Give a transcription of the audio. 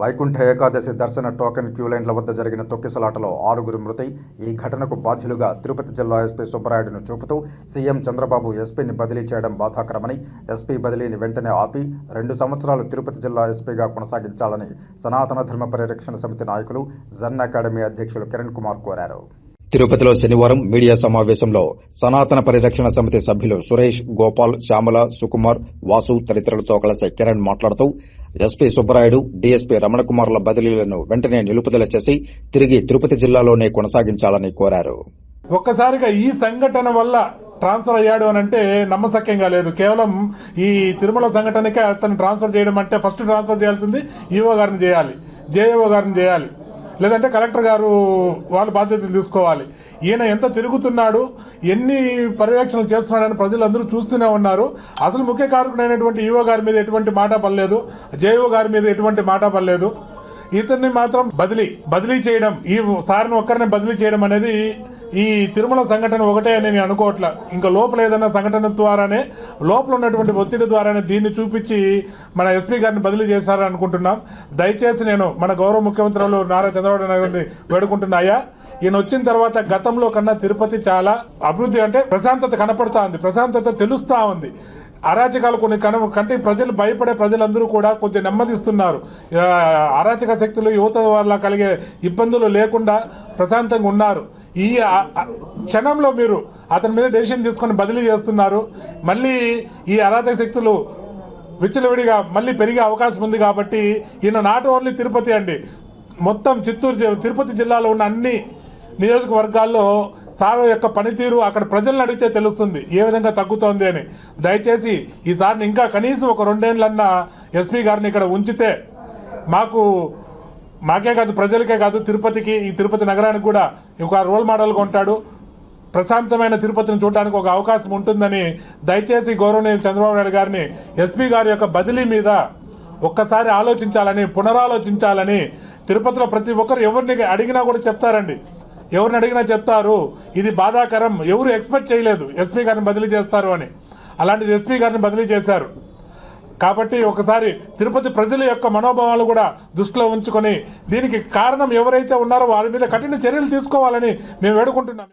వైకుంఠ ఏకాదశి దర్శన token queue లైన్ల వద్ద జరిగిన తొక్కిసలాటలో ఆరుగురు మృతి. ఈ ఘటనకు బాధ్యులుగా తిరుపతి జిల్లా ఎస్పీ సుబ్బరాయుడును చూపుతూ సీఎం చంద్రబాబు ఎస్పీని బదిలీ చేయడం బాధాకరమని ఎస్పీ బదిలీని వెంటనే ఆపి రెండు సంవత్సరాలు తిరుపతి జిల్లా ఎస్పీగా కొనసాగించాలని సనాతన ధర్మ పరిరక్షణ సమితి నాయకులు జన్ అకాడమీ అధ్యక్షులు కిరణ్ కుమార్ కోరారు. తిరుపతిలో శనివారం మీడియా సమావేశంలో సనాతన పరిరక్షణ సమితి సభ్యులు సురేష్ గోపాల్ శ్యామల సుకుమార్ వాసు తదితరులతో కలిసి కిరణ్ మాట్లాడుతూ ఎస్పీ సుబ్బరాయుడు డీఎస్పీ రమణకుమార్ల బదిలీలను వెంటనే నిలుపుదల చేసి తిరిగి తిరుపతి జిల్లాలోనే కొనసాగించాలని కోరారు. ఒక్కసారిగా ఈ సంఘటన వల్ల ట్రాన్స్ఫర్ అయ్యాడు అని అంటే నమ్మశక్యంగా లేదు. కేవలం ఈ తిరుమల సంఘటనకే అతను ట్రాన్స్ఫర్ చేయడం అంటే ఫస్ట్ ట్రాన్స్ఫర్ చేయాల్సింది ఈవో గారిని చేయాలి. జేఏఓ గారిని చేయాలి. లేదంటే కలెక్టర్ గారు వాళ్ళు బాధ్యతలు తీసుకోవాలి. ఈయన ఎంత తిరుగుతున్నాడు ఎన్ని పర్యవేక్షణలు చేస్తున్నాడని ప్రజలందరూ చూస్తూనే ఉన్నారు. అసలు ముఖ్య కారకుడైనటువంటి ఈఓ గారి మీద ఎటువంటి మాట పడలేదు జేఓ గారి మీద ఎటువంటి మాట పడలేదు. ఇతన్ని మాత్రం బదిలీ బదిలీ చేయడం ఈ సార్ని ఒక్కరిని బదిలీ చేయడం అనేది ఈ తిరుమల సంఘటన ఒకటే అని నేను అనుకోవట్లా. ఇంకా లోపల ఏదైనా సంఘటన ద్వారానే లోపల ఉన్నటువంటి ఒత్తిడి ద్వారానే దీన్ని చూపించి మన ఎస్పీ గారిని బదిలీ చేశారని అనుకుంటున్నాం. దయచేసి నేను మన గౌరవ ముఖ్యమంత్రులు నారా చంద్రబాబు నాయుడు వేడుకుంటున్నాయా ఈయన వచ్చిన తర్వాత గతంలో కన్నా తిరుపతి చాలా అభివృద్ధి అంటే ప్రశాంతత కనపడతా ఉంది. ప్రశాంతత తెలుస్తూ ఉంది. అరాచకాలు కొన్ని కన కంటే ప్రజలు భయపడే ప్రజలందరూ కూడా కొద్ది నెమ్మదిస్తున్నారు. అరాచక శక్తులు యువత వల్ల కలిగే ఇబ్బందులు లేకుండా ప్రశాంతంగా ఉన్నారు. ఈ క్షణంలో మీరు అతని మీద డెసిషన్ తీసుకొని బదిలీ చేస్తున్నారు. మళ్ళీ ఈ అరాచక శక్తులు విచ్చలవిడిగా మళ్ళీ పెరిగే అవకాశం ఉంది కాబట్టి ఈయన నాట్ ఓన్లీ తిరుపతి అండి మొత్తం చిత్తూరు తిరుపతి జిల్లాలో ఉన్న అన్ని నియోజకవర్గాల్లో సార్ యొక్క పనితీరు అక్కడ ప్రజలను అడిగితే తెలుస్తుంది. ఏ విధంగా తగ్గుతోంది అని. దయచేసి ఈ సార్ని ఇంకా కనీసం ఒక రెండేళ్ళన్నా ఎస్పీ గారిని ఇక్కడ ఉంచితే మాకు మాకే కాదు ప్రజలకే కాదు తిరుపతికి ఈ తిరుపతి నగరానికి కూడా ఒక రోల్ మోడల్గా ఉంటాడు. ప్రశాంతమైన తిరుపతిని చూడడానికి ఒక అవకాశం ఉంటుందని దయచేసి గౌరవనీయులు చంద్రబాబు నాయుడు గారిని ఎస్పీ గారి యొక్క బదిలీ మీద ఒక్కసారి ఆలోచించాలని పునరాలోచించాలని తిరుపతిలో ప్రతి ఒక్కరు ఎవరిని అడిగినా కూడా చెప్తారండి. ఎవరిని అడిగినా చెప్తారు ఇది బాధాకరం ఎవరు ఎక్స్పెక్ట్ చేయలేదు ఎస్పీ గారిని బదిలీ చేస్తారు అని. అలాంటిది ఎస్పీ గారిని బదిలీ చేశారు. కాబట్టి ఒకసారి తిరుపతి ప్రజల యొక్క మనోభావాలు కూడా దృష్టిలో ఉంచుకొని దీనికి కారణం ఎవరైతే ఉన్నారో వారి మీద కఠిన చర్యలు తీసుకోవాలని మేము వేడుకుంటున్నాం.